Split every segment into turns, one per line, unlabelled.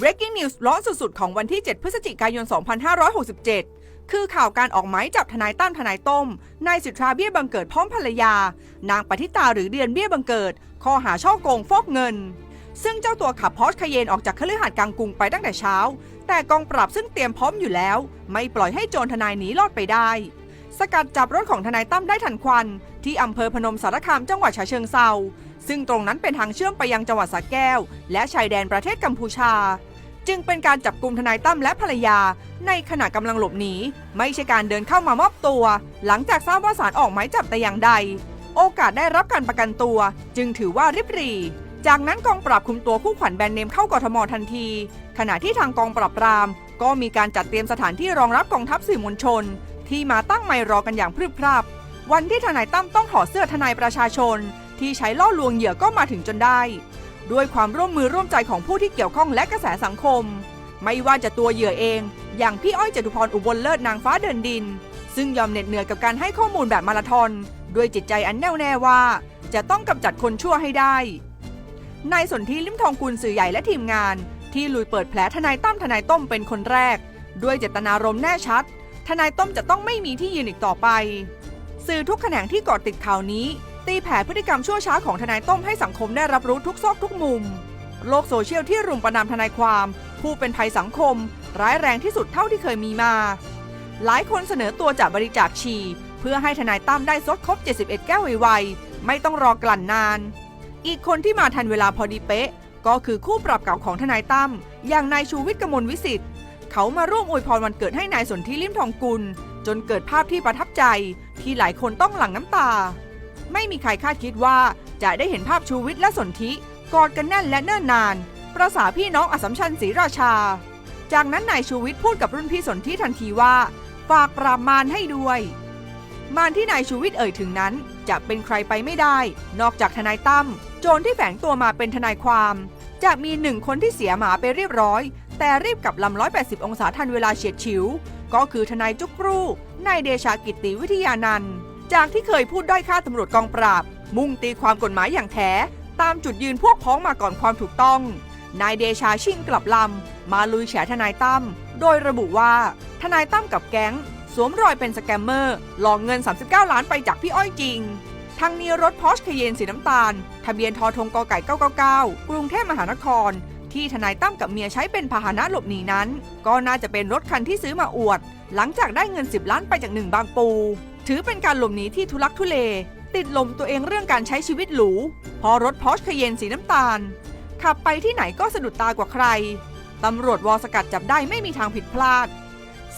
breaking news ร้อนสุดๆ ของวันที่ 7 พฤศจิกายน 2567 คือข่าวการออกหมายจับทนายตั้มทนายต้ม นายสิทธาเบี้ยบังเกิดพร้อมภรรยา นางปฏิตาหรือเดือนเบี้ยบังเกิด ข้อหาช่อโกงฟอกเงิน ซึ่งเจ้าตัวขับพอร์ชคเยนออกจากคฤหาสน์กลางกรุงไปตั้งแต่เช้า แต่กองปราบซึ่งเตรียมพร้อมอยู่แล้ว ไม่ปล่อยให้โจรทนายหนีรอดไปได้ สกัดจับรถของทนายตั้มได้ทันควัน ที่อำเภอพนมสารคามจังหวัดฉะเชิงเซาซึ่งตรงนั้นเป็นทางเชื่อมไปยังจังหวัดสระแก้ว และชายแดนประเทศกัมพูชา จึงเป็นการจับกลุ่มทนายตั้มและภรรยา ในขณะกำลังหลบหนีไม่ใช่การเดินเข้ามามอบตัว หลังจากทราบว่าศาลออกหมายจับแต่อย่างใด โอกาสได้รับการประกันตัว จึงถือว่าริบหรี่จากนั้นกองปราบคุมตัวคู่ขวัญแบรนด์เนมเข้ากทมทันที ขณะที่ทางกองปราบปราม ก็มีการจัดเตรียมสถานที่รองรับกองทัพสื่อมวลชน ที่มาตั้งไมค์รอกันอย่างพรึบพรับ วันที่ทนายตั้มต้องถอดเสื้อทนายประชาชน ที่ใช้ล่อลวงเหยื่อก็มาถึงจนได้ ด้วยความร่วมมือร่วมใจของผู้ที่เกี่ยวข้องและกระแสสังคม ไม่ว่าจะตัวเหยื่อเอง อย่างพี่อ้อยจตุพรอุบลเลิศนางฟ้าเดินดิน ซึ่งยอมเหน็ดเหนื่อยกับการให้ข้อมูลแบบมาราธอนด้วยจิตใจอันแน่วแน่ว่า จะต้องกำจัดคนชั่วให้ได้นายสนธิลิมทองกุลสื่อใหญ่และทีมงาน ที่ลุยเปิดแผลทนายตั้มทนายต้มเป็นคนแรก ด้วยเจตนารมณ์แน่ชัด ทนายต้มจะต้องไม่มีที่ยืนอีกต่อไป สื่อทุกแขนงที่เกาะติดข่าวนี้ ตีแผ่พฤติกรรมชั่วช้าของทนายต้มให้สังคมได้รับรู้ทุกซอกทุกมุม โลกโซเชียลที่รุมประนามทนายความ ผู้เป็นภัยสังคม ร้ายแรงที่สุดเท่าที่เคยมีมา หลายคนเสนอตัวจะบริจาคฉี่เพื่อให้ทนายตั้มได้ซดครบ 71 แก้วไวๆไม่ต้องรอกลั่นนาน อีกคนที่มาทันเวลาพอดีเป๊ะ ก็คือคู่ปรับเก่าของทนายตั้มอย่างนายชูวิทย์กมลวิสิทธิ์เขามาร่วมอวยพรวันเกิดให้นายสนธิลิมทองกุล จนเกิดภาพที่ประทับใจ ที่หลายคนต้องหลั่งน้ำตา ไม่มีใครคาดคิดว่าจะได้เห็นภาพชูวิทย์และสนธิกอดกันแน่นและเนิ่นนาน ประสาพี่น้องอสัมชัญศรีราชา จากนั้นนายชูวิทย์พูดกับรุ่นพี่สนธิทันทีว่า ฝากปราบมารให้ด้วย มารที่นายชูวิทย์เอ่ยถึงนั้น จะเป็นใครไปไม่ได้ นอกจากทนายตั้มโจรที่แฝงตัวมาเป็นทนายความจะมีหนึ่งคนที่เสียหมาไปเรียบร้อย แต่รีบกับลำ180องศาทันเวลาเฉียดฉิว ก็คือทนายจุกรูนายเดชากิตติวิทยานันท์ จากที่เคยพูดด้อยค่าตำรวจกองปราบ มุ่งตีความกฎหมายอย่างแท้ ตามจุดยืนพวกพ้องมาก่อนความถูกต้อง นายเดชาชิ่งกลับลำ มาลุยแฉทนายตั้มโดยระบุว่า ทนายตั้มกับแก๊ง สวมรอยเป็นสแกมเมอร์ หลอกเงิน 39 ล้านไปจากพี่อ้อยจริงทั้งนี้รถพอชคเยนสีน้ำตาล ทะเบียนทอทงกไก่ 999 กรุงเทพมหานคร ที่ทนายตั้มกับเมียใช้เป็นพาหนะหลบหนีนั้น ก็น่าจะเป็นรถคันที่ซื้อมาอวด หลังจากได้เงิน 10 ล้านไปจากหนึ่งบางปู ถือเป็นการหลบหนีที่ทุลักทุเล ติดลมตัวเองเรื่องการใช้ชีวิตหรู พอรถพอชคเยนสีน้ำตาล ขับไปที่ไหนก็สะดุดตากว่าใคร ตำรวจวอสกัดจับได้ไม่มีทางผิดพลาด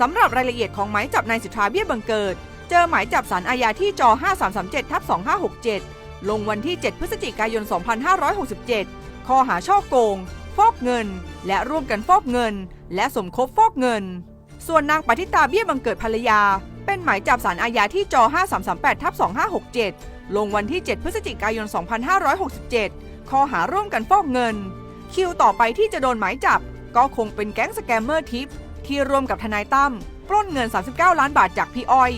สำหรับรายละเอียดของหมายจับนายสิทธาเบี้ยบังเกิด เจอหมายจับสารอาญาที่จ5337ทับ2567 ลงวันที่ 7 พฤศจิกายน 2567 ข้อหาช่อโกง ฟอกเงิน และร่วมกันฟอกเงิน และสมคบฟอกเงิน ส่วนนางปฏิตาเบี้ยบังเกิดภรรยา เป็นหมายจับสารอาญาที่จ5338ทับ2567 ลงวันที่ 7 พฤศจิกายน 2567 ข้อหาร่วมกันฟอกเงิน คิวต่อไปที่จะโดนหมายจับ ก็คงเป็นแก๊งสแกมเมอร์ทิปที่ร่วมกับทนายตั้มปล้นเงิน 39 ล้านบาทจากพี่อ้อย